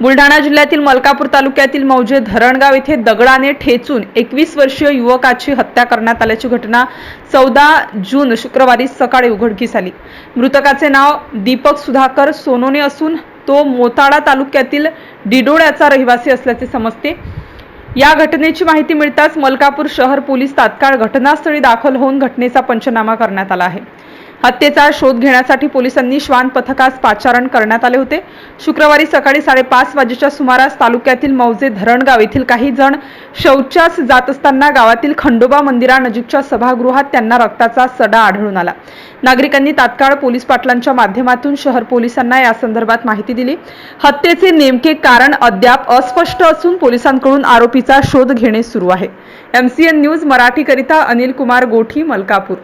बुलढाणा जिल्ह्यातील मलकापूर तालुक्यातील मौजे धरणगाव येथे दगडाने ठेचून एकवीस वर्षीय युवकाची हत्या करण्यात आल्याची घटना चौदा जून शुक्रवारी सकाळी उघडकीस आली. मृतकाचे नाव दीपक सुधाकर सोनोने असून तो मोताडा तालुक्यातील डिडोळ्याचा रहिवासी असल्याचे समजते. या घटनेची माहिती मिळताच मलकापूर शहर पोलीस तात्काळ घटनास्थळी दाखल होऊन घटनेचा पंचनामा करण्यात आला आहे. हत्येचा शोध घेण्यासाठी पोलिसांनी श्वान पथकास पाचारण करण्यात आले होते. शुक्रवारी सकाळी साडेपाच वाजेच्या सुमारास तालुक्यातील मौजे धरणगाव येथील काही जण शौचास जात असताना गावातील खंडोबा मंदिरानजीकच्या सभागृहात त्यांना रक्ताचा सडा आढळून आला. नागरिकांनी तात्काळ पोलीस पाटलांच्या माध्यमातून शहर पोलिसांना या संदर्भात माहिती दिली. हत्येचे नेमके कारण अद्याप अस्पष्ट असून पोलिसांकडून आरोपीचा शोध घेणे सुरू आहे. एमसीएन न्यूज मराठीकरिता अनिल कुमार गोठी मलकापूर.